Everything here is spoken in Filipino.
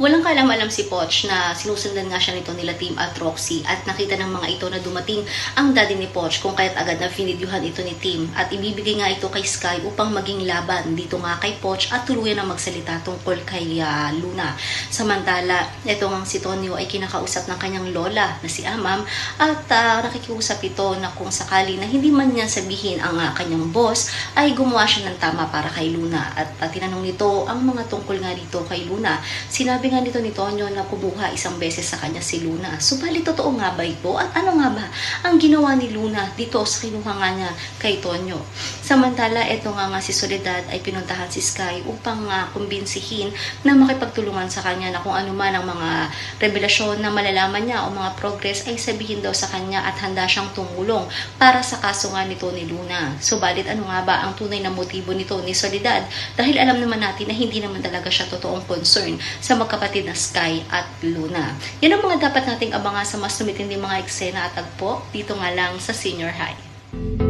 Walang kalam-alam si Poch na sinusundan nga siya nito nila Team at at nakita ng mga ito na dumating ang daddy ni Poch kung kaya't agad na finidyuhan ito ni Team at ibibigay nga ito kay Sky upang maging laban dito nga kay Poch at tuluyan na magsalita tungkol kay ah, Luna. Samantala, ito nga si Tonyo ay kinakausap ng kanyang lola na si Amam at ah, nakikiusap ito na kung sakali na hindi man niya sabihin ang ah, kanyang boss ay gumawa siya ng tama para kay Luna at ah, tinanong nito ang mga tungkol nga dito kay Luna. Sinabi nga nito ni Tonyo na kumuha isang beses sa kanya si Luna. Subalit totoo nga ba ito? At ano nga ba ang ginawa ni Luna dito sa kinuha nga niya kay Tonyo? Samantala, ito nga nga si Soledad ay pinuntahan si Sky upang nga kumbinsihin na makipagtulungan sa kanya na kung ano man ang mga revelasyon na malalaman niya o mga progress ay sabihin daw sa kanya at handa siyang tumulong para sa kaso nga nito ni Luna. Subalit ano nga ba ang tunay na motibo nito ni Soledad? Dahil alam naman natin na hindi naman talaga siya totoong concern sa magkapatid na Sky at Luna. Yan ang mga dapat nating abangan sa mas tumitinding mga eksena at tagpo dito nga lang sa Senior High.